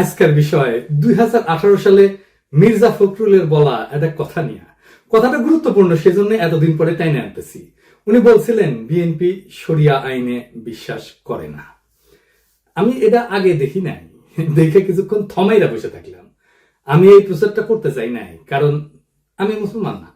আজকের বিষয় দুই হাজার আঠারো সালে মির্জা ফখরুলের বলা একটা কথা নিয়ে। কথাটা গুরুত্বপূর্ণ, সেজন্য এতদিন পরে টাইনে আনতেছি। উনি বলছিলেন, বিএনপি শরিয়া আইনে বিশ্বাস করে না। আমি এটা আগে দেখি নাই। দেখে কিছুক্ষণ থমাইরা বসে থাকলাম। আমি এই প্রচারটা করতে চাই নাই, কারণ আমি মুসলমান না।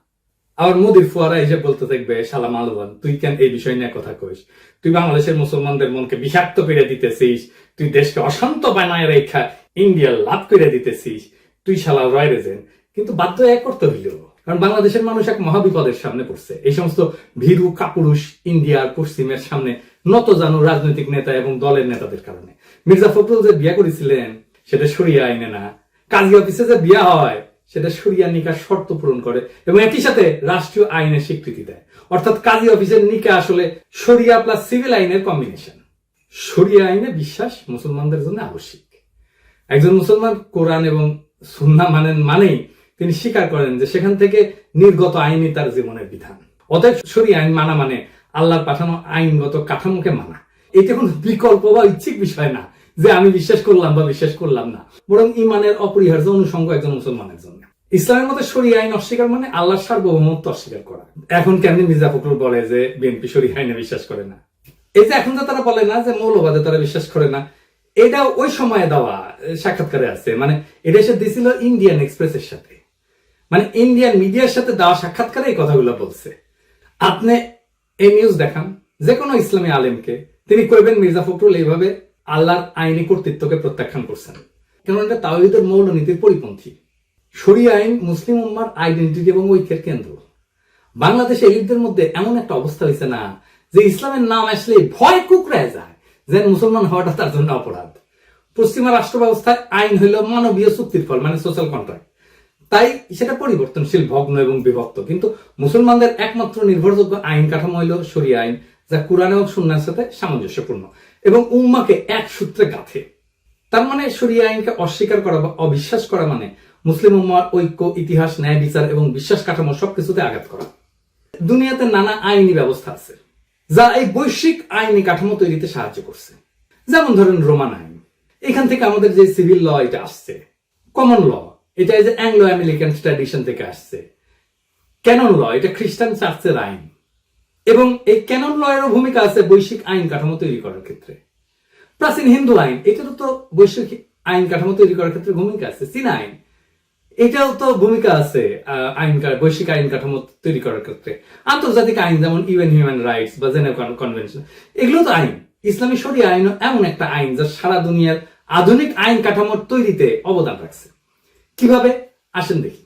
আবার মোদির ফুয়ারা এসে বলতে থাকবে, সালাম আলবান তুই কেন এই বিষয় নিয়ে কথা কইস? তুই বাংলাদেশের মুসলমানদের মনকে বিষাক্ত পেরে দিতেছিস, তুই দেশকে অশান্ত বানায় রেখা ইন্ডিয়া লাভ করে দিতেছিস, তুই শালা রয় রেজেন কিন্তু বাধ্য এক করতে হইল। কারণ বাংলাদেশের মানুষ এক মহাবিপদের সামনে পড়ছে। এই সমস্ত ভীরু কাপুরুষ ইন্ডিয়ার পশ্চিমের সামনে নত জানু রাজনৈতিক নেতা এবং দলের নেতাদের কারণে। মির্জা ফখরুল যে বিয়া করেছিলেন, সেটা সরিয়া আইনে না। কাজী অফিসে যে বিয়া হয়, সেটা সরিয়া নিকা শর্ত পূরণ করে এবং একই সাথে রাষ্ট্রীয় আইনের স্বীকৃতি দেয়। অর্থাৎ কাজী অফিসের নিকা আসলে সরিয়া প্লাস সিভিল আইনের কম্বিনেশন সরিয়া আইনে বিশ্বাস মুসলমানদের জন্য আবশ্যিক। একজন মুসলমান কোরআন এবং সুন্না মানেন মানেই তিনি স্বীকার করেন যে সেখান থেকে নির্গত আইনই তার জীবনের বিধান। অতএব সরিয়া আইন মানা মানে আল্লাহর পাঠানো আইনগত কাঠামোকে মানা। এটা কোনো বিকল্প বা ইচ্ছিক বিষয় না যে আমি বিশ্বাস করলাম বা বিশ্বাস করলাম না। বরং ইমানের অপরিহার্য অনুষঙ্গ একজন মুসলমানের জন্য। ইসলামের মধ্যে সরিয়া আইন অস্বীকার মানে আল্লাহর সার্বভৌমত্ব অস্বীকার করা। এখন কেমনি মির্জা ফখরুল বলে যে বিএনপি সরিয়া আইনে বিশ্বাস করে না? এই যে এখন তো তারা বলে না যে মৌলবাদে তারা বিশ্বাস করে না এটা ওই সময়ে দেওয়া সাক্ষাৎকারে আছে। মানে এটা এসে দিছিল ইন্ডিয়ান এক্সপ্রেসের সাথে। মানে ইন্ডিয়ান মিডিয়ার সাথে দেওয়া সাক্ষাৎকারে এই কথাগুলো বলছে। আপনি এই নিউজ দেখান যে কোনো ইসলামী আলেমকে, তিনি কইবেন মির্জা ফখরুল এইভাবে আল্লাহর আইনি কর্তৃত্বকে প্রত্যাখ্যান করছেন। কেন এটা তাওহিদের মৌলনীতির পরিপন্থী। শরিয়া আইন মুসলিম উম্মার আইডেন্টিটি এবং ঐক্যের কেন্দ্র। বাংলাদেশ এলিটদের মধ্যে এমন একটা অবস্থা হয়েছে না, যে ইসলামের নাম আসলে ভয় কুকড়ায় যায়। যে মুসলমান হওয়াটা তার জন্য অপরাধ। পশ্চিমা রাষ্ট্র ব্যবস্থায় আইন হইল মানবীয় চুক্তির ফল মানে সোশ্যাল কন্ট্রাক্ট তাই সেটা পরিবর্তনশীল, ভগ্ন এবং বিভক্ত। কিন্তু মুসলমানদের একমাত্র নির্ভরযোগ্য আইন কাঠামো হইল শরিয়া আইন, যা কোরআন এবং সুন্নার সাথে সামঞ্জস্যপূর্ণ এবং উম্মাকে এক সূত্রে গাঁথে। তার মানে শরিয়া আইনকে অস্বীকার করা বা অবিশ্বাস করা মানে মুসলিম উম্মার ঐক্য, ইতিহাস, ন্যায়, বিচার এবং বিশ্বাস কাঠামো সবকিছুতে আঘাত করা। দুনিয়াতে নানা আইনি ব্যবস্থা আছে। যা এই বৈশ্বিক আইনি কাঠামো তৈরিতে সাহায্য করছে। যেমন ধরেন রোমান আইন। এখান থেকে আমাদের যে সিভিল ল এটা আসছে, কমন ল। এটা এই যে অ্যাংলো আমেরিকান ট্র্যাডিশন থেকে আসছে। ক্যানন ল, এটা খ্রিস্টান চার্চের আইন। এবং এই ক্যানন ল এরও ভূমিকা আছে বৈশ্বিক আইন কাঠামো তৈরি করার ক্ষেত্রে। প্রাচীন হিন্দু আইন, এটারও তো বৈশ্বিক আইন কাঠামো তৈরি করার ক্ষেত্রে ভূমিকা আছে। চীনা আইন এটাও তো ভূমিকা আছে আইন বৈশ্বিক আইন কাঠামো তৈরি করার ক্ষেত্রে। আন্তর্জাতিক আইন যেমন ইউএন হিউম্যান রাইটস বা জেনেভ কনভেনশন এগুলো তো আইন। ইসলামী শরিয়া আইন এমন একটা আইন যা সারা দুনিয়ার আধুনিক আইন কাঠামোর তৈরিতে অবদান রাখছে। কীভাবে? আসেন দেখি।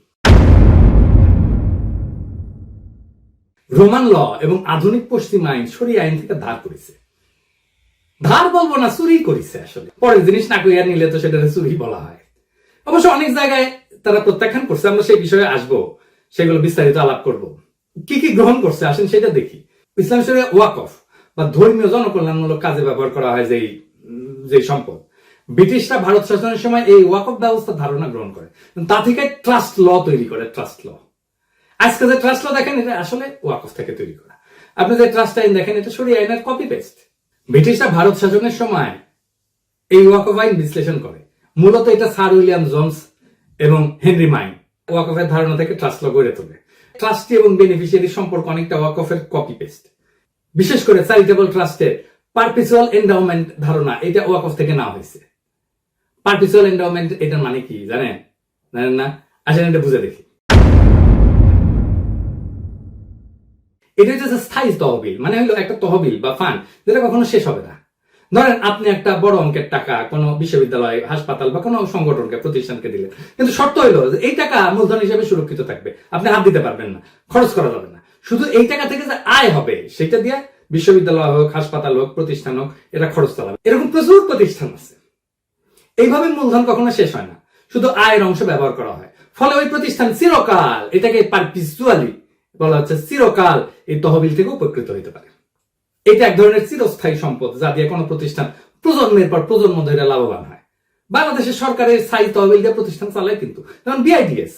রোমান ল এবং আধুনিক পশ্চিম আইন শরিয়া আইন থেকে ধার করেছে। ধার বলব না চুরি করেছে আসলে। পরের জিনিস না কইয়া নিলে তো সেটা চুরি বলা হয়। অবশ্য অনেক জায়গায় তারা প্রত্যাখ্যান করছে, আমরা সেই বিষয়ে আসব, সেগুলো বিস্তারিত আলাপ করব। কি কি গ্রহণ করছে? আসেন সেটা দেখি। ইসলাম শরিয়া ওয়াকফ বা ধর্মীয় জনকল্যাণমূলক কাজে ব্যবহার করা হয় যেই যে সম্পদ। ব্রিটিশরা ভারত শাসনের সময় এই ওয়াকফ ব্যবস্থা ধারণা গ্রহণ করে তা থেকে ট্রাস্ট ল তৈরি করে, ট্রাস্ট ল। আজকে যে ট্রাস্ট ল দেখেন, এটা আসলে ওয়াকফ থেকে তৈরি করা। আপনি যে ট্রাস্ট আইন দেখেন, এটা সরিয়ে আইনের কপি পেস্ট ব্রিটিশরা ভারত শাসনের সময় এই ওয়াকফ আইন বিশ্লেষণ করে। মূলত এটা স্যার উইলিয়াম জোন্স এবং হেনরি মাইন, ওয়াকফের ধারণা থেকে ট্রাস্ট ল গড়ে তোলে। ট্রাস্টি এবং বেনিফিশিয়ারি সম্পর্ক অনেকটা ওয়াকফের কপি পেস্ট বিশেষ করে চ্যারিটেবল ট্রাস্টের পারপিচুয়াল এন্ডাউমেন্ট ধারণা, এটা ওয়াকফ থেকে নেওয়া হয়েছে। পারপিচুয়াল এন্ডাউমেন্ট এটার মানে কি, জানেন? জানেন না? আসেন এটা বুঝে দেখি। এটা হচ্ছে স্থায়ী তহবিল মানে হলো একটা তহবিল বা ফান্ড যেটা কখনো শেষ হবে না। ধরেন আপনি একটা বড় অঙ্কের টাকা কোনো বিশ্ববিদ্যালয়, হাসপাতাল বা কোনো সংগঠনকে, প্রতিষ্ঠানকে দিলেন। কিন্তু শর্ত হইল এই টাকা মূলধন হিসেবে সুরক্ষিত থাকবে। আপনি হাত দিতে পারবেন না, খরচ করা যাবে না। শুধু এই টাকা থেকে যে আয় হবে, সেটা দিয়ে বিশ্ববিদ্যালয় হোক, হাসপাতাল হোক, প্রতিষ্ঠান হোক এটা খরচ চালাবে। এরকম প্রচুর প্রতিষ্ঠান আছে। এইভাবে মূলধন কখনো শেষ হয় না। শুধু আয়ের অংশ ব্যবহার করা হয়। ফলে ওই প্রতিষ্ঠান চিরকাল এটাকে পারপিচুয়ালি বলা হচ্ছে চিরকাল এই তহবিল থেকে উপকৃত হতে পারে। এটা এক ধরনের চিরস্থায়ী সম্পদ যা দিয়ে কোনো প্রতিষ্ঠান প্রজন্মের পর প্রজন্ম ধরে লাভবান হয়। বাংলাদেশের সরকারের স্থায়ী তহবিল দিয়ে প্রতিষ্ঠান চালায় কিন্তু। যেমন বিআইডিএস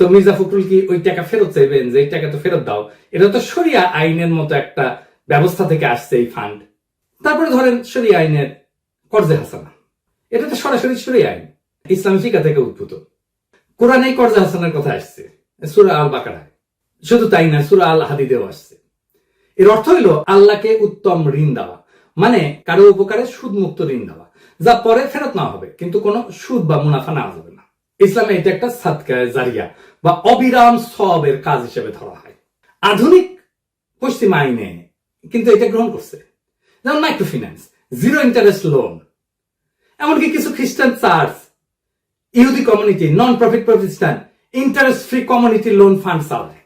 তো মির্জা ফখরুল কি ওই টাকা ফেরত চাইবেন? যে এই টাকা তো ফেরত দাও। এটা তো সরিয়া আইনের মতো একটা ব্যবস্থা থেকে আসছে এই ফান্ড তারপরে ধরেন সরিয়া আইনের কর্জে হাসানা। এটা তো সরাসরি সরিয়া আইন। ইসলাম শিক্ষা থেকে উদ্ভূত। কোরআনে কর্জা হাসানের কথা আসছে। সুরা আল বাকারায় শুধু তাই না, সুরা আল হাদিদেও আসছে। এর অর্থ হইল আল্লাহকে উত্তম ঋণ দেওয়া। মানে কারও উপকারে সুদ মুক্ত ঋণ দেওয়া যা পরে ফেরত নেওয়া হবে, কিন্তু কোনো সুদ বা মুনাফা নেওয়া যাবে না। ইসলামে এটা একটা সাদকায় জারিয়া বা অবিরাম সবের কাজ হিসেবে ধরা হয়। আধুনিক পশ্চিম আইনে কিন্তু এটা গ্রহণ করছে। যেমন micro finance zero interest loan, এমনকি কিছু খ্রিস্টান চার্চ, ইহুদি কমিউনিটি নন প্রফিট প্রতিষ্ঠান interest free community loan fund চালায়।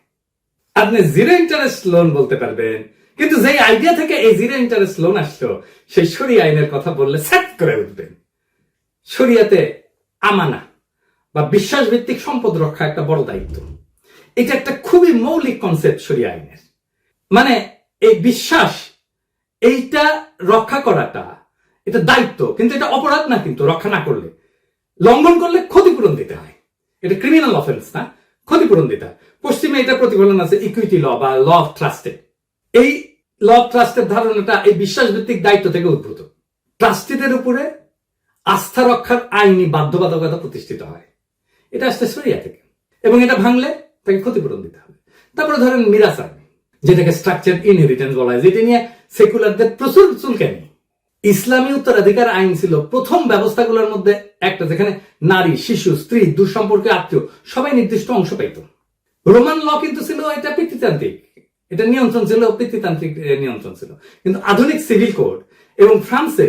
আপনি জিরো ইন্টারেস্ট লোন বলতে পারবেন। কিন্তু যেই আইডিয়া থেকে এই জিরো ইন্টারেস্ট লোন আসলো, সেই সরি আইনের কথা বললে সেট করে উঠবেন। শরিয়াতে আমানা বা বিশ্বাস ভিত্তিক সম্পদ রক্ষা একটা বড় দায়িত্ব। এটা একটা খুবই মৌলিক কনসেপ্ট শরিয়া আইনের। মানে এই বিশ্বাস, এইটা রক্ষা করাটা, এটা দায়িত্ব, কিন্তু এটা অপরাধ না কিন্তু, রক্ষা না করলে। লঙ্ঘন করলে ক্ষতিপূরণ দিতে হয়। এটা ক্রিমিনাল অফেন্স না, ক্ষতিপূরণ দিতে হয়। পশ্চিমে এটা প্রতিফলন আছে ইকুইটি ল বা ল অফ ট্রাস্টে এই ল অফ ট্রাস্টের ধারণাটা এই বিশ্বাস ভিত্তিক দায়িত্ব থেকে উদ্ভূত। ট্রাস্টিদের উপরে আস্থা রক্ষার আইনি বাধ্যবাধকতা প্রতিষ্ঠিত হয়। এটা আসছে সরিয়া থেকে। এবং এটা ভাঙলে তাকে ক্ষতিপূরণ দিতে হবে। তারপরে ধরেন মিরাস আইন যেটাকে স্ট্রাকচার ইনহেরিটেন্স বলা হয়, যেটা নিয়ে সেকুলারদের প্রচুর চুলকানি। ইসলামী উত্তরাধিকার আইন ছিল প্রথম ব্যবস্থাগুলোর মধ্যে একটা, যেখানে নারী, শিশু, স্ত্রী, দুঃসম্পর্কে আত্মীয় সবাই নির্দিষ্ট অংশ পাইত। রোমান ল কিন্তু ছিল, এটা পিতৃতান্ত্রিক। এটা নিয়ন্ত্রণ ছিল, পিতৃতান্ত্রিক নিয়ন্ত্রণ ছিল। কিন্তু আধুনিক সিভিল কোড এবং ফ্রান্সে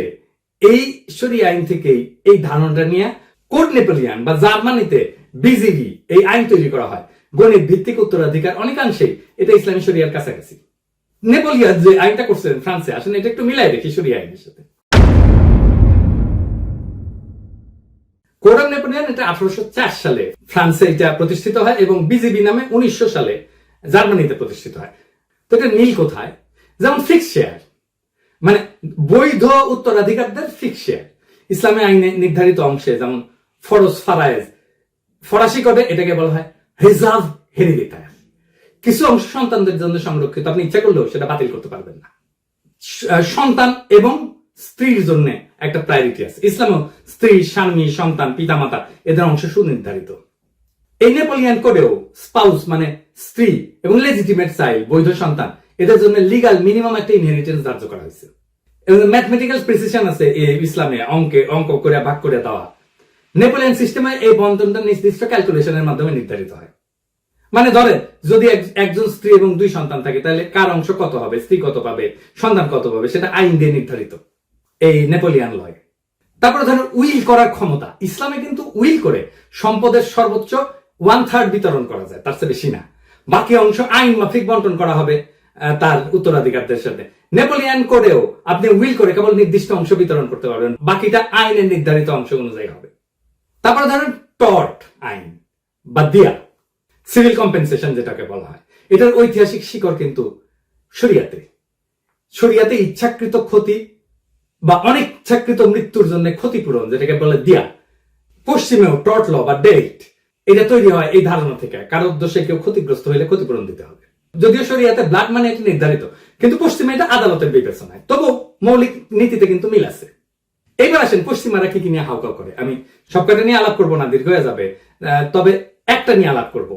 এই সরি আইন থেকেই এই ধারণাটা নিয়ে কোড নেপোলিয়ান বা জার্মানিতে বিজিবি এই আইন তৈরি করা হয়। গণিত ভিত্তিক উত্তরাধিকার অনেকাংশেই এটা ইসলামী শরিয়ার কাছাকাছি। নেপোলিয়ান যে আইনটা করছেন ফ্রান্সে, আসলে এটা একটু মিলাই দেখি শরিয়া আইনের সাথে। অফ নেপোলিয়ান এটা আঠারোশো সালে ফ্রান্সে এটা প্রতিষ্ঠিত হয় এবং বিজিবি নামে উনিশশো সালে জার্মানিতে প্রতিষ্ঠিত হয়। তো এটা নীল কোথায়? যেমন ফিক্স শেয়ার। মানে বৈধ উত্তরাধিকারদের ফিক্স শেয়ার। ইসলামী আইনে নির্ধারিত অংশে যেমন ফরজ ফারায়েজ, ফরাসি কোডে এটাকে বলা হয় রিজার্ভ হেরিডিটায়ার কিছু অংশ সন্তানদের জন্য সংরক্ষিত। আপনি ইচ্ছা করলেও সেটা বাতিল করতে পারবেন না। সন্তান এবং স্ত্রীর জন্য একটা প্রায়োরিটি আছে ইসলামেও স্ত্রী, স্বামী, সন্তান, পিতামাতা, এদের অংশ সুনির্ধারিত। এই নেপোলিয়ান কোডেও স্পাউস মানে স্ত্রী এবং লেজিটিমেট চাইল্ড বৈধ সন্তান। এদের জন্য লিগাল মিনিমাম একটা ইনহেরিটেন্স ধার্য করা হয়েছে। এবং ম্যাথমেটিক্যাল প্রিসিশন আছে এই ইসলামে, অঙ্কে, অঙ্ক করে ভাগ করে দেওয়া। নেপোলিয়ান সিস্টেমে এই বন্টনটা নির্দিষ্ট ক্যালকুলেশনের মাধ্যমে নির্ধারিত হয়। মানে ধরে, যদি এক- একজন স্ত্রী এবং দুই সন্তান থাকে, তাহলে কার অংশ কত হবে, স্ত্রী কত পাবে, সন্তান কত পাবে, সেটা আইন দিয়ে নির্ধারিত। এই নেপোলিয়ান লয়। তারপরে ধরেন উইল করার ক্ষমতা। ইসলামে কিন্তু উইল করে সম্পদের সর্বোচ্চ ওয়ান থার্ড বিতরণ করা যায়, তার চেয়ে বেশি না। বাকি অংশ আইন মাফিক বন্টন করা হবে তার উত্তরাধিকারদের সাথে। নেপোলিয়ান করেও আপনি উইল করে কেবল নির্দিষ্ট অংশ বিতরণ করতে পারবেন, বাকিটা আইনের নির্ধারিত অংশ অনুযায়ী হবে। তারপরে ধরেন টর্ট আইন, বা দিয়া, সিভিল কম্পেনসেশন যেটাকে বলা হয়। এটার ঐতিহাসিক শিকড় কিন্তু শরিয়াতে। শরিয়াতে ইচ্ছাকৃত ক্ষতি বা অনেক ইচ্ছাকৃত মৃত্যুর জন্য ক্ষতিপূরণ, যেটাকে বলে দিয়া, পশ্চিমেও টর্ট ল বা ডেট এটা তৈরি হয় এই ধারণা থেকে। কারোর দোষে কেউ ক্ষতিগ্রস্ত হলে ক্ষতিপূরণ দিতে হবে। যদিও শরিয়াতে ব্লাড মানে এটা নির্ধারিত, কিন্তু পশ্চিমে এটা আদালতের বিবেচনায়। তবু মৌলিক নীতিতে কিন্তু মিল আছে। এইবার আসেন, পশ্চিমারা কি কি নিয়ে হাউকাউ করে? আমি সবকটা নিয়ে আলাপ করব না, দীর্ঘ হয়ে যাবে। তবে একটা নিয়ে আলাপ করব।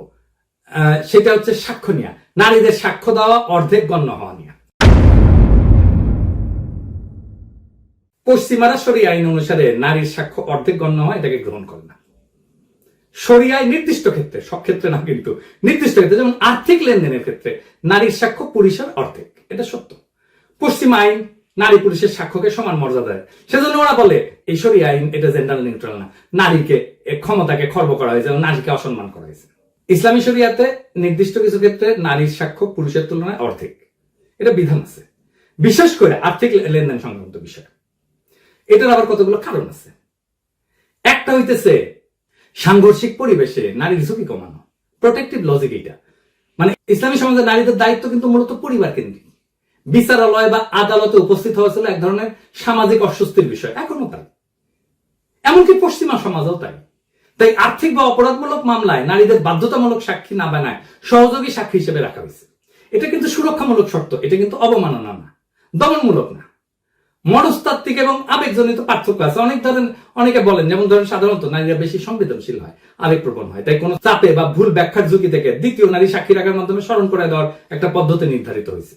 সেটা হচ্ছে সাক্ষ্য নিয়ে। নারীদের সাক্ষ্য দেওয়া, অর্ধেক গণ্য হওয়া নিয়ে। পশ্চিমারা সরি আইন অনুসারে নারীর সাক্ষ্য অর্ধেক গণ্য হয়, এটাকে গ্রহণ করে না। সরিয়ায় নির্দিষ্ট ক্ষেত্রে, সব ক্ষেত্রে না, কিন্তু নির্দিষ্ট ক্ষেত্রে, যেমন আর্থিক লেনদেনের ক্ষেত্রে, নারীর সাক্ষ্য পুরুষের অর্ধেক, এটা সত্য। পশ্চিম আইন নারী পুরুষের সাক্ষ্যকে সমান মর্যাদা দেয়। সেজন্য ওরা বলে, এই সরি আইন, এটা জেন্ডার নিউট্রাল না। নারীকে ক্ষমতাকে খর্ব করা হয়েছে, এবং নারীকে অসম্মান করা হয়েছে। ইসলামী শরিয়াতে নির্দিষ্ট কিছু ক্ষেত্রে নারীর সাক্ষ্য পুরুষের তুলনায় অর্ধেক। এটা বিধান আছে। বিশেষ করে আর্থিক লেনদেন সংক্রান্ত বিষয়। এটার আবার কতগুলো কারণ আছে? একটা হইতেছে সাংঘর্ষিক পরিবেশে নারীর ঝুঁকি কমানো প্রোটেক্টিভ লজিক এটা মানে ইসলামী সমাজে নারীদের দায়িত্ব কিন্তু মূলত পরিবার কেন্দ্রিক। বিচারালয় বা আদালতে উপস্থিত হওয়া ছিল এক ধরনের সামাজিক অস্বস্তির বিষয়, এখনও তাই। এমনকি পশ্চিমা সমাজও তাই। তাই আর্থিক বা অপরাধমূলক মামলায় নারীদের বাধ্যতামূলক সাক্ষী না বানায় সহযোগী সাক্ষী হিসেবে রাখা হয়েছে। এটা কিন্তু সুরক্ষামূলক শর্ত, এটা কিন্তু অবমাননা না, দমনমূলক না। মনস্তাত্ত্বিক এবং আবেগজনিত পার্থক্য আছে। অনেক ধরেন, অনেকে বলেন, যেমন ধরেন সাধারণত নারীরা বেশি সংবেদনশীল হয় আবেগপ্রবণ হয়। তাই কোনো চাপে বা ভুল ব্যাখ্যার ঝুঁকি থেকে দ্বিতীয় নারী সাক্ষী রাখার মাধ্যমে স্মরণ করে দেওয়ার একটা পদ্ধতি নির্ধারিত হয়েছে।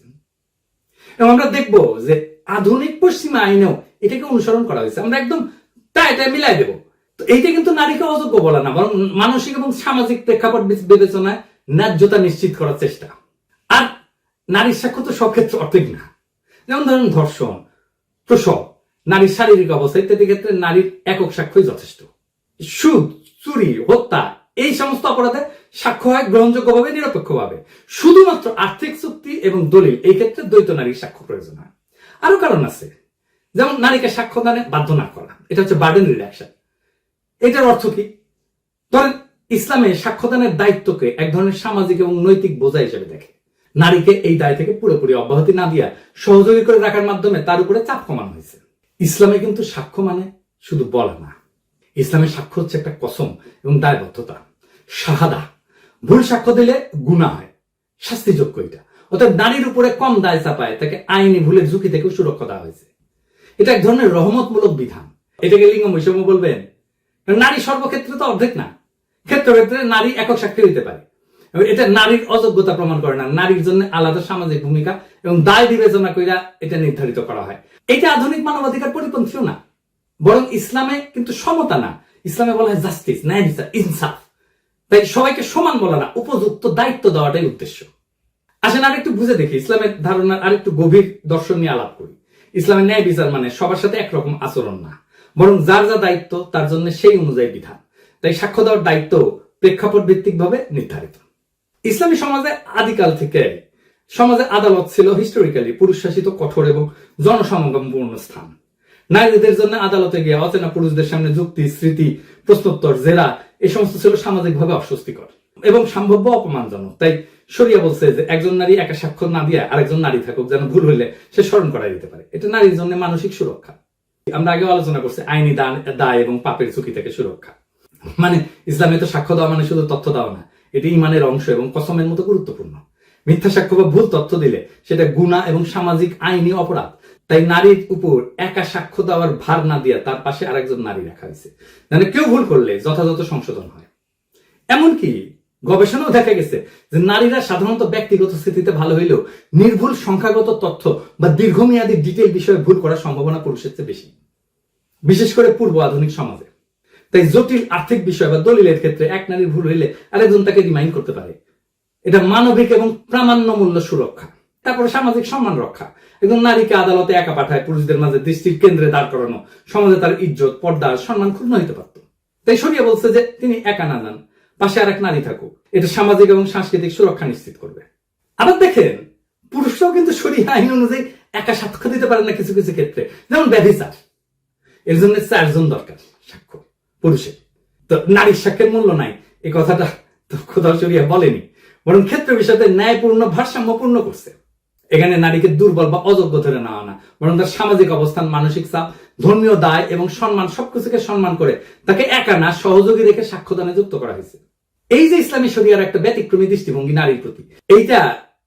এবং আমরা দেখব যে আধুনিক পশ্চিমা আইনেও এটাকে অনুসরণ করা হয়েছে। আমরা একদম তাই এটা মিলাই দেব। তো এইটা কিন্তু নারীকে অযোগ্য বলা না, বরং মানসিক এবং সামাজিক প্রেক্ষাপট বিবেচনায় ন্যায্যতা নিশ্চিত করার চেষ্টা। আর নারীর সাক্ষ্য তো সব ক্ষেত্রে অর্ধেক না। যেমন ধরেন ধর্ষণ প্রসব নারীর শারীরিক অবস্থা ইত্যাদি ক্ষেত্রে নারীর একক সাক্ষ্যই যথেষ্ট। সুদ, চুরি, হত্যা, এই সমস্ত অপরাধে সাক্ষ্য হয় গ্রহণযোগ্যভাবে, নিরপেক্ষভাবে। শুধুমাত্র আর্থিক চুক্তি এবং দলিল, এই ক্ষেত্রে দ্বৈত নারীর সাক্ষ্য প্রয়োজন হয়। আরও কারণ আছে। যেমন নারীকে সাক্ষ্য দানে বাধ্য না করা, এটা হচ্ছে বার্ডেন রিডাকশন। এটার অর্থ কি? ধরেন, ইসলামে সাক্ষ্যদানের দায়িত্বকে এক ধরনের সামাজিক এবং নৈতিক বোঝা হিসেবে দেখে। নারীকে এই দায় থেকে পুরোপুরি অব্যাহতি না দিয়া সহযোগী করে রাখার মাধ্যমে তার উপরে চাপ কমানো হয়েছে। ইসলামে কিন্তু সাক্ষ্য মানে শুধু বলা না। ইসলামের সাক্ষ্য হচ্ছে একটা কসম এবং দায়বদ্ধতা। শাহাদা। ভুল সাক্ষ্য দিলে গুণা হয়। শাস্তিযোগ্য এটা। অর্থাৎ নারীর উপরে কম দায় চাপায় তাকে আইনি ভুলের ঝুঁকি থেকে সুরক্ষা দেওয়া হয়েছে। এটা এক ধরনের রহমতমূলক বিধান। এটাকে লিঙ্গ বৈষম্য বলবেন? নারী সর্বক্ষেত্রে তো অর্ধেক না। ক্ষেত্র ক্ষেত্রে নারী একক সাক্ষী হইতে পারে। এটা নারীর অযোগ্যতা প্রমাণ করে না। নারীর জন্য আলাদা সামাজিক ভূমিকা এবং দায় বিবেচনা কইরা এটা নির্ধারিত করা হয়। এটা আধুনিক মানবাধিকার পরিপন্থীও না। বরং ইসলামে কিন্তু সমতা না। ইসলামে বলা হয় জাস্টিস ন্যায় বিচার ইনসাফ তাই সবাইকে সমান বলা না, উপযুক্ত দায়িত্ব দেওয়াটাই উদ্দেশ্য। আসেন আরেকটু বুঝে দেখি, ইসলামের ধারণার আরেকটু গভীর দর্শন নিয়ে আলাপ করি। ইসলামের ন্যায় বিচার মানে সবার সাথে একরকম আচরণ না। বরং যার যা দায়িত্ব, তার জন্য সেই অনুযায়ী বিধান। তাই সাক্ষ্য দেওয়ার দায়িত্ব প্রেক্ষাপট ভিত্তিক ভাবে নির্ধারিত। ইসলামী সমাজে আদিকাল থেকে সমাজে আদালত ছিল হিস্টোরিক্যালি পুরুষ শাসিত কঠোর এবং জনসমাগমপূর্ণ স্থান। নারীদের জন্য আদালতে গিয়ে অচেনা পুরুষদের সামনে যুক্তি, স্মৃতি, প্রশ্নোত্তর, জেরা এই সমস্ত ছিল সামাজিকভাবে অস্বস্তিকর এবং সম্ভাব্য অপমানজনক। তাই শরিয়া বলছে যে একজন নারী একা স্বাক্ষর না দিয়ে আরেকজন নারী থাকুক যেন ভুল হইলে সে স্মরণ করাই দিতে পারে। এটা নারীর জন্য মানসিক সুরক্ষা। আমরা আগেও আলোচনা করছি, আইনি দায় এবং পাপের ঝুঁকি থেকে সুরক্ষা। মানে ইসলামে তো সাক্ষ্য দেওয়া মানে শুধু তথ্য দেওয়া না এটি ইমানের অংশ এবং কসমের মতো গুরুত্বপূর্ণ। মিথ্যা সাক্ষ্য বা ভুল তথ্য দিলে সেটা গুণা এবং সামাজিক আইনি অপরাধ। তাই নারীর উপর একা সাক্ষ্য দেওয়ার ভার না দিয়া তার পাশে আরেকজন নারী রাখা হয়েছে। মানে কেউ ভুল করলে যথাযথ সংশোধন হয়। এমনকি গবেষণাও দেখা গেছে যে নারীরা সাধারণত ব্যক্তিগত স্থিতিতে ভালো হইলেও নির্ভুল সংখ্যাগত তথ্য বা দীর্ঘমেয়াদী ডিটেল বিষয়ে ভুল করার সম্ভাবনা পুরুষের চেয়ে বেশি। বিশেষ করে পূর্ব আধুনিক সমাজে। তাই জটিল আর্থিক বিষয় বা দলিলের ক্ষেত্রে এক নারীর ভুল হইলে আরেকজন তাকে রিমাইন্ড করতে পারে। এটা মানবিক এবং প্রামাণ্য মূল্য সুরক্ষা। তারপরে সামাজিক সম্মান রক্ষা। একজন নারীকে আদালতে একা পাঠায় পুরুষদের মাঝে দৃষ্টির কেন্দ্রে দাঁড় করানো। সমাজে তার ইজ্জত, পর্দা সম্মান ক্ষুণ্ণ হইতে পারত। তাই সরিয়া বলছে যে তিনি একা না যান, পাশে আর এক নারী থাকুক। এটা সামাজিক এবং সাংস্কৃতিক সুরক্ষা নিশ্চিত করবে। আবার দেখেন, পুরুষরাও কিন্তু সরিয়া আইন অনুযায়ী একা সাক্ষ্য দিতে পারেন না কিছু কিছু ক্ষেত্রে। যেমন ব্যভিচার এর জন্য চারজন দরকার সাক্ষ্য। পুরুষের তো নারীর সাক্ষ্যের মূল্য নাই। এই কথাটা তো খোদা সরিয়া বলেনি। বরং ক্ষেত্র বিষয়তে ন্যায়পূর্ণ, ভারসাম্যপূর্ণ করছে। এখানে নারীকে দুর্বল বা অযোগ্য ধরে নেওয়া না। বরং তার সামাজিক অবস্থান, মানসিক চাপ, ধর্মীয় দায় এবং সম্মান, সবকিছুকে সম্মান করে তাকে একা না, সহযোগী রেখে সাক্ষ্যদানে যুক্ত করা হয়েছে। এই যে ইসলামী শরিয়ার একটা ব্যতিক্রমী দৃষ্টিভঙ্গি নারীর প্রতি, এইটা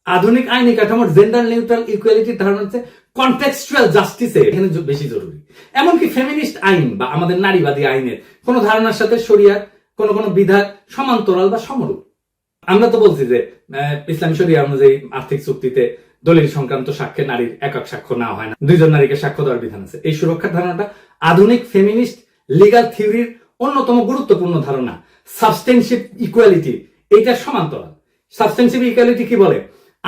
আধুনিক আইনি কাঠামোর জেন্ডার নিউট্রাল ইকুয়ালিটির ধারণা হচ্ছে কন্টেক্সচুয়াল জাস্টিসে এখানে বেশি জরুরি। এমনকি ফেমিনিস্ট আইন বা আমাদের নারীবাদী আইনের কোনো ধারণার সাথে শরিয়ার, কোনো কোনো বিধার সমান্তরাল বা সমরূপ। আমরা তো বলছি যে ইসলামী শরিয়া অনুযায়ী আর্থিক চুক্তিতে দলিল সংক্রান্ত সাক্ষ্যে নারীর একক সাক্ষ্য না হয় না। দুইজন নারীকে সাক্ষ্য দেওয়ার বিধান আছে। এই সুরক্ষার ধারণাটা আধুনিক ফেমিনিস্ট লিগাল থিওরির অন্যতম গুরুত্বপূর্ণ ধারণা। সাবস্টেনশিপ ইকুয়ালিটি এইটা সমান্তরাল। সাবস্টেনশিপ ইকুয়ালিটি কি বলে?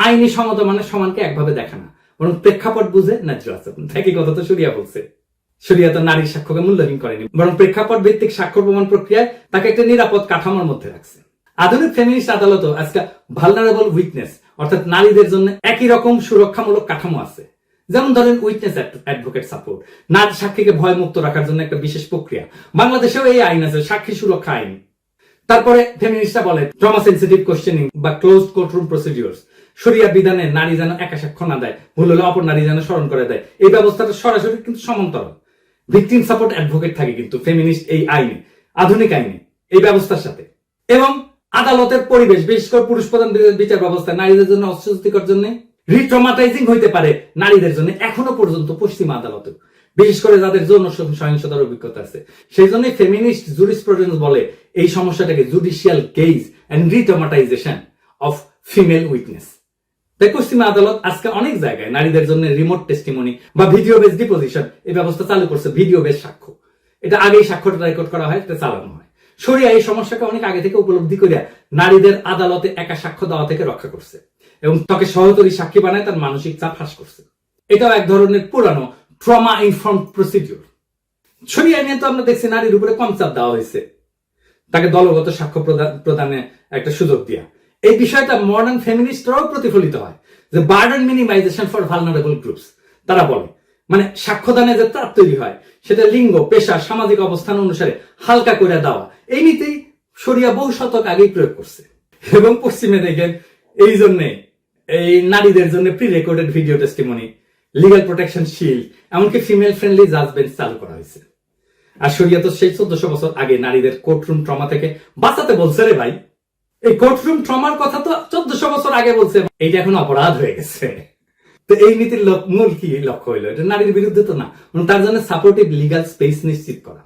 আইনি সমতা মানে সমানকে একভাবে দেখা না, বরং প্রেক্ষাপট বুঝে ন্যায্য আচরণ একই কথা তো সরিয়া বলছে। শরিয়া তো নারীর সাক্ষ্যকে মূল্যহীন করেনি, বরং প্রেক্ষাপট ভিত্তিক সাক্ষ্য প্রমাণ প্রক্রিয়ায় তাকে একটা নিরাপদ কাঠামোর মধ্যে রাখছে। আধুনিক ফেমিনিস্ট আদালতও আজকে ভালনারেবল উইকনেস অর্থাৎ নারীদের জন্য একই রকম সুরক্ষামূলক কাঠামো আছে। যেমন ধরেন উইটনেস অ্যাডভোকেট সাপোর্ট নারী সাক্ষীকে ভয়মুক্ত রাখার জন্য একটা বিশেষ প্রক্রিয়া। বাংলাদেশেও এই আইন আছে, সাক্ষী সুরক্ষা আইন। তারপরে ফেমিনিস্টরা বলে ট্রমা সেন্সিটিভ কোশ্চেনিং বা ক্লোজ কোর্টরুম প্রসিডিওর্স শরিয়া বিধানে নারী যেন একা সাক্ষ্য না দেয়, ভুল হলে অপর নারী যেন স্মরণ করে দেয়। এই ব্যবস্থাটা সরাসরি কিন্তু সমান্তরাল। ভিকটিম সাপোর্ট অ্যাডভোকেট থাকে কিন্তু ফেমিনিস্ট এই আইনে, আধুনিক আইনে, এই ব্যবস্থার সাথে। এবং আদালতের পরিবেশ, বিশেষ করে পুরুষ প্রধান বিচার ব্যবস্থা, নারীদের জন্য অস্বস্তিকর জন্য রিট্রমাটাইজিং হইতে পারে নারীদের জন্য এখনও পর্যন্ত পশ্চিম আদালতে বিশেষ করে যাদের যৌন সহিংসতার অভিজ্ঞতা আছে। সেই জন্য ফেমিনিস্ট জুরিসপ্রুডেন্স বলে এই সমস্যাটাকে judicial gaze and retraumatization of female weakness তাই পশ্চিমা আদালত আজকে অনেক জায়গায় নারীদের জন্য রিমোট টেস্টিমনি বা ভিডিও বেস ডিপোজিশন এই ব্যবস্থা চালু করছে ভিডিও বেস সাক্ষ্য। এটা আগেই সাক্ষ্যটা রেকর্ড করা হয়, এটা চালানো হয়। সরিয়া এই সমস্যাকে অনেক আগে থেকে উপলব্ধি করিয়া নারীদের আদালতে একা সাক্ষ্য দেওয়া থেকে রক্ষা করছে এবং তাকে সহতরী সাক্ষী বানায় তার মানসিক চাপ হ্রাস করছে। এটাও এক ধরনের পুরানো ট্রমা ইনফর্ম প্রসিডিউর সরিয়া নিয়ে তো আমরা দেখছি নারীর উপরে কম চাপ দেওয়া হয়েছে। তাকে দলগত সাক্ষ্য প্রদানে একটা সুযোগ দিয়া। এই বিষয়টা মডার্ন ফেমিনিস্টরাও প্রতিফলিত হয়, যে burden minimization for vulnerable groups তারা বলে। মানে সাক্ষ্যদানে যে চাপ তৈরি হয়, সেটা লিঙ্গ, পেশা, সামাজিক অবস্থান অনুসারে হালকা করে দেওয়া, এই নীতি সরিয়া বহু শতক আগেই প্রয়োগ করছে। এবং পশ্চিমে দেখেন, এই জন্যে, এই নারীদের জন্য pre recorded video testimony legal protection shield এমনকি ফিমেল ফ্রেন্ডলি জাজমেন্ট চালু করা হয়েছে। আর শরিয়া তো সেই চোদ্দশো বছর আগে নারীদের কোর্টরুম ট্রমা থেকে বাঁচাতে বলছে রে ভাই। এই কোর্টরুম ট্রমার কথা তো চোদ্দশো বছর আগে বলছে। এইটা এখন অপরাধ হয়ে গেছে। তো এই নীতির মূল কি লক্ষ্য হইল? এটা নারীর বিরুদ্ধে তো না। তার জন্য সাপোর্টিভ লিগাল স্পেস নিশ্চিত করা।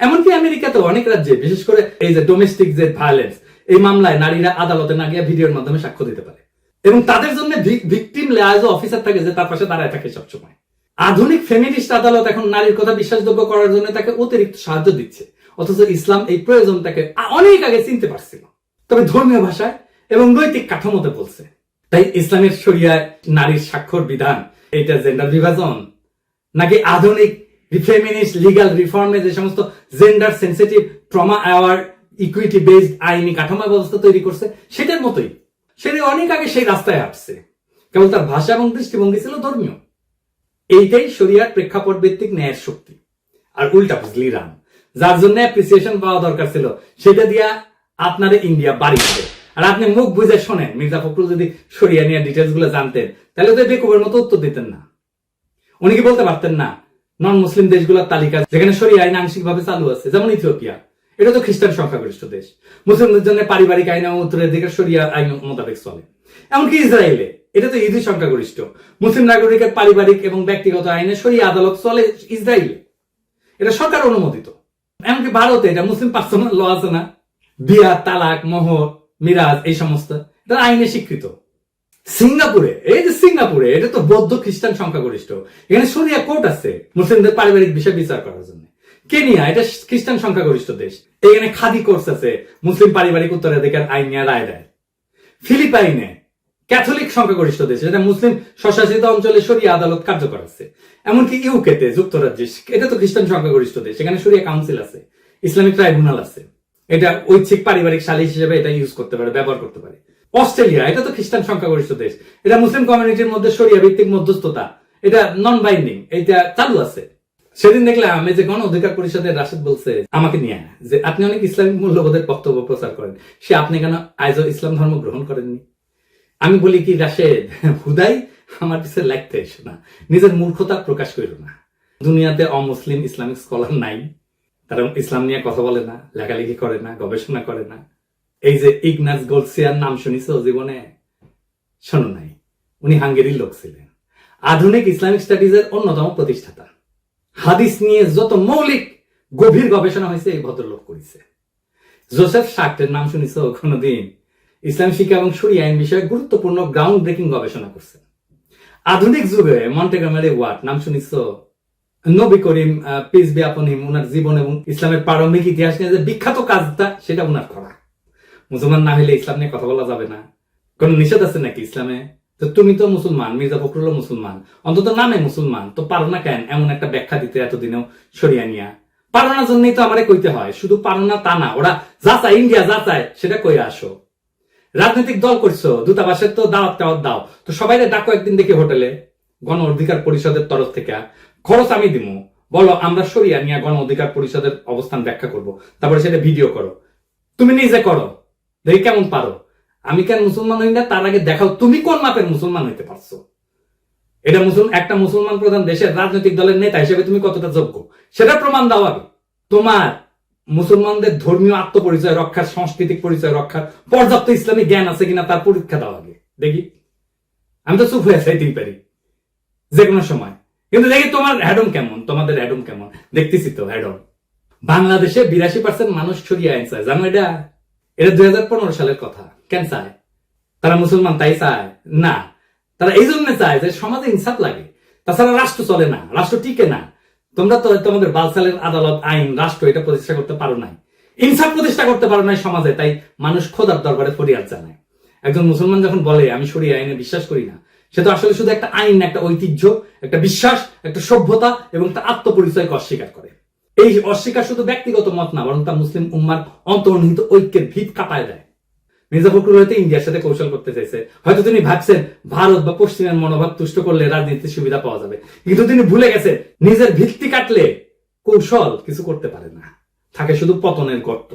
এমনকি আমেরিকাতে অনেক রাজ্যে, বিশেষ করে এই যে ডোমেস্টিক যে ভায়োলেন্স এই মামলায় নারীরা আদালতে না গিয়ে ভিডিওর মাধ্যমে সাক্ষ্য দিতে পারে। এবং তাদের জন্য ভিকটিম লেয়াজ অফিসার থাকে, যে তার পাশে দাঁড়ায় থাকে সবসময়। আধুনিক ফেমিনিস্ট আদালত এখন নারীর কথা বিশ্বাসযোগ্য করার জন্য তাকে অতিরিক্ত সাহায্য দিচ্ছে। অথচ ইসলাম এই প্রয়োজনটাকে অনেক আগে চিনতে পারছিল। তবে ধর্মীয় ভাষায় এবং নৈতিক কাঠামোতে বলছে। তাই ইসলামের শরিয়ায় নারীর স্বাক্ষর বিধান, এটা জেন্ডার বিভাজন, নাকি আধুনিক ফেমিনিস্ট লিগাল রিফর্মে যে সমস্ত gender sensitive trauma aware equity based আইনি কাঠামো ব্যবস্থা তৈরি করছে, সেটার মতোই। সেটা অনেক আগে সেই রাস্তায় আসছে। কেবল তার ভাষা এবং দৃষ্টিভঙ্গি ছিল ধর্মীয়। এইটাই শরিয়ার প্রেক্ষাপট ভিত্তিক ন্যায়ের শক্তি। আর উল্টা বুঝলি রাম, যার জন্য অ্যাপ্রিসিয়েশন পাওয়া দরকার ছিল, সেটা দিয়া আপনারে ইন্ডিয়া বাড়ি দিবে। আর আপনি মুখ বুঝে শোনেন, মির্জা ফখরুল যদি সরিয়া নিয়ে ডিটেলসগুলো জানতেন, তাহলে তো বেকুবের মতো উত্তর দিতেন না। উনি কি বলতে পারতেন না? নন মুসলিম দেশগুলোর তালিকা যেখানে সরিয়া আইন আংশিক ভাবে চালু আছে, যেমন ইথিওপিয়া। এটা তো খ্রিস্টান সংখ্যাগরিষ্ঠ দেশ। মুসলিমদের জন্য পারিবারিক আইন এবং উত্তরের দিকে সরিয়া আইন মোতাবেক চলে। এমনকি ইসরায়েলে, এটা তো ইহুদি সংখ্যাগরিষ্ঠ। মুসলিম নাগরিকের পারিবারিক এবং ব্যক্তিগত আইনে সরিয়া আদালত চলে ইসরায়েলে। এটা সরকার অনুমোদিত। এমনকি ভারতে এটা মুসলিম পার্সোনাল ল আছে না। বিয়া তালাক, মোহর, মিরাজ, এই সমস্ত। এটা আইনে স্বীকৃত। সিঙ্গাপুরে, এই যে সিঙ্গাপুরে, এটা তো বৌদ্ধ খ্রিস্টান সংখ্যাগরিষ্ঠ। এখানে সরিয়া কোর্ট আছে, মুসলিমদের পারিবারিক বিষয় বিচার করার জন্য। কেনিয়া, এটা খ্রিস্টান সংখ্যাগরিষ্ঠ দেশ। এখানে খাদি কোর্স আছে, মুসলিম পারিবারিক উত্তরাধিকার আইন নিয়ে রায় দেয়। ফিলিপাইনে, ক্যাথলিক সংখ্যাগরিষ্ঠ দেশ এটা মুসলিম স্বশাসিত অঞ্চলে সরিয়া আদালত কার্যকর আছে। এমনকি ইউকেতে, যুক্তরাজ্যে, এটা তো খ্রিস্টান সংখ্যাগরিষ্ঠ দেশ, এখানে সরিয়া কাউন্সিল আছে, ইসলামিক ট্রাইব্যুনাল আছে। এটা ঐচ্ছিক পারিবারিক সালিশ হিসেবে এটা ইউজ করতে পারে, ব্যবহার করতে পারে। অস্ট্রেলিয়া, এটা তো খ্রিস্টান সংখ্যাগরিষ্ঠ দেশ। এটা মুসলিম কমিউনিটির মধ্যে সরিয়া ভিত্তিক মধ্যস্থতা। এটা নন বাইন্ডিং এটা চালু আছে। সেদিন দেখলাম আমি যে গণ অধিকার পরিষদের রাশেদ বলছে, আমাকে নিয়ে যে আপনি অনেক ইসলামিক মূল্যবোধের বক্তব্য প্রচার করেন। সে আপনি কেন আজও ইসলাম ধর্ম গ্রহণ করেননি? আমি বলি কি, রাশেদ, হুদাই আমার পিছনে লাগতে এসো না। নিজের মূর্খতা প্রকাশ করিল না। দুনিয়াতে অমুসলিম ইসলামিক স্কলার নাই। তারা ইসলাম নিয়ে কথা বলে না, লেখালেখি করে না, গবেষণা করে না। এই যে ইগনাস গোলসিয়ার নাম শুনিছো জীবনে? শোনো নাই, উনি হাঙ্গেরির লোক ছিলেন। আধুনিক ইসলামিক স্টাডিজের অন্যতম প্রতিষ্ঠাতা। হাদিস নিয়ে যত মৌলিক, গভীর গবেষণা হয়েছে, এই ভদ্রলোক করেছে। জোসেফ শাক্টের নাম শুনিছ কোনোদিন? ইসলাম শিক্ষা এবং সুরি আইন বিষয়ে গুরুত্বপূর্ণ গ্রাউন্ড ব্রেকিং গবেষণা করছেন। আধুনিক যুগে মন্টেগামারি ওয়াট নাম শুনিছ? নবী করিম পিস বিয়াপনিম উনার জীবন এবং ইসলামের প্রারম্ভিক ইতিহাস নিয়ে যে বিখ্যাত কাজটা, সেটা উনার করা। মুসলমান না হলে ইসলাম নিয়ে কথা বলা যাবে না। কোন নিষেধ আছে নাকি ইসলামে? তো তুমি তো মুসলমান, মির্জা ফখরুল মুসলমান। অন্তত নামে মুসলমান। তো পারো না কেন এমন একটা ব্যাখ্যা দিতে এতদিনেও সরিয়া নিয়া? পারো না জন্যই তো আমারে কইতে হয়, শুধু পারো না তা না, ওরা যা চায়, ইন্ডিয়া যা চায়, সেটা কই আসো। রাজনৈতিক দল করছ, দূতাবাসের তো দাওয়াত দাও। তো সবাই ডাকো একদিন দেখি হোটেলে। গণ অধিকার পরিষদের তরফ থেকে। খরচ আমি দিমু। বলো, আমরা সরিয়া নিয়ে গণ অধিকার পরিষদের অবস্থান ব্যাখ্যা করব। তারপরে সেটা ভিডিও করো। তুমি নিজে করো। দেখি কেমন পারো। আমি কেন মুসলমান হই না, তার আগে দেখাও তুমি কোন মাপের মুসলমান হইতে পারছ। এটা মুসলমান একটা মুসলমান প্রধান দেশের রাজনৈতিক দলের নেতা হিসেবে তুমি কতটা যোগ্য? সেটা প্রমাণ দাও আগে। তোমার মুসলমানদের ধর্মীয় আত্মপরিচয় রক্ষার, সাংস্কৃতিক পরিচয় রক্ষার, পর্যাপ্ত ইসলামিক জ্ঞান আছে কিনা তার পরীক্ষা দাও আগে। দেখি। আমি তো চুপ হয়ে চাইতেই পারি। যে কোনো সময়। কিন্তু দেখি তোমার হ্যাডম কেমন? তোমাদের হ্যাডম কেমন? দেখতেছি তো হ্যাডম বাংলাদেশে বিরাশি পার্সেন্ট মানুষ ছড়িয়ে আইন চায় জানো এটা? এটা দুই হাজার পনেরো সালের কথা। কেন চায়? তারা মুসলমান, তাই চায়? না। তারা এই জন্য চায় যে সমাজে ইনসাফ লাগে। তাছাড়া রাষ্ট্র চলে না, রাষ্ট্র টিকে না। তোমরা তো তোমাদের বালসালের আদালত, আইন, রাষ্ট্র এটা প্রতিষ্ঠা করতে পারো নাই। ইনসাফ প্রতিষ্ঠা করতে পারো নাই সমাজে, তাই মানুষ খোদার দরবারে ফরিয়াদ জানায়। একজন মুসলমান যখন বলে, আমি সরিয়ে আইনে বিশ্বাস করি না সে তো আসলে শুধু একটা আইন, একটা ঐতিহ্য, একটা বিশ্বাস, একটা সভ্যতা এবং তার আত্মপরিচয়কে অস্বীকার করে। এই অস্বীকার শুধু ব্যক্তিগত মত না, বরং তা মুসলিম উম্মার অন্তর্নিহিত ঐক্যের ভিত কাটায় দেয়। মির্জা ফখরুল হয়তো ইন্ডিয়ার সাথে কৌশল করতে চাইছে। হয়তো তিনি ভাবছেন, ভারত বা পশ্চিমের মনোভাব তুষ্ট করলে রাজনীতির সুবিধা পাওয়া যাবে। কিন্তু তিনি ভুলে গেছেন নিজের ভিত্তি কাটলে কৌশল কিছু করতে পারে না। থাকে শুধু পতনের গর্ত।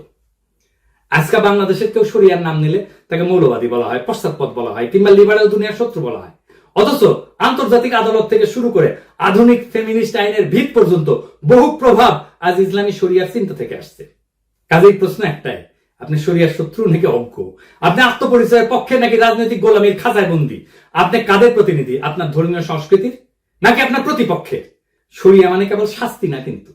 আজকে বাংলাদেশের কেউ শরিয়ার নাম নিলে তাকে মৌলবাদী বলা হয়, পশ্চাৎপদ বলা হয়, কিংবা লিবারেল দুনিয়ার শত্রু বলা হয়। অথচ আন্তর্জাতিক আদালত থেকে শুরু করে আধুনিক ফেমিনিস্ট আইনের ভিত পর্যন্ত বহু প্রভাব আজ ইসলামী শরিয়ার চিন্তা থেকে আসছে। কাজেই প্রশ্ন একটাই, আপনি শরিয়ার শত্রু নাকি অজ্ঞ? আপনি আত্মপরিচয়ের পক্ষে নাকি রাজনৈতিক গোলামীর খাঁচায় বন্দী? আপনি কাদের প্রতিনিধি? আপনার ধর্মীয় সংস্কৃতির? নাকি আপনার প্রতিপক্ষের? শরিয়া মানে কেবল শাস্তি না কিন্তু,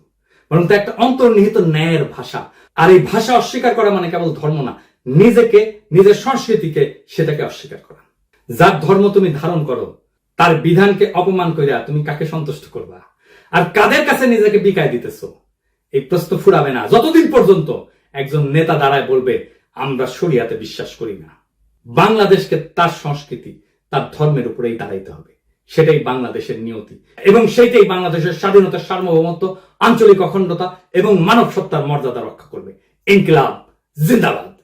বরং তা একটা অন্তর্নিহিত ন্যায়ের ভাষা। আর এই ভাষা অস্বীকার করা মানে কেবল ধর্ম না, নিজেকে, নিজের সংস্কৃতিকে সেটাকে অস্বীকার করা। যার ধর্ম তুমি ধারণ করো, তার বিধানকে অপমান করিয়া তুমি কাকে সন্তুষ্ট করবা? আর কাদের কাছে নিজেকে বিকায় দিতেছ? এই প্রশ্ন ফুরাবে না। যতদিন পর্যন্ত একজন নেতা দাঁড়ায় বলবে, আমরা শরিয়াতে বিশ্বাস করি না। বাংলাদেশকে তার সংস্কৃতি, তার ধর্মের উপরেই দাঁড়াইতে হবে। সেটাই বাংলাদেশের নিয়তি। এবং সেইটাই বাংলাদেশের স্বাধীনতা, সার্বভৌমত্ব, আঞ্চলিক অখণ্ডতা এবং মানব সত্তার মর্যাদা রক্ষা করবে। ইনকিলাব, জিন্দাবাদ।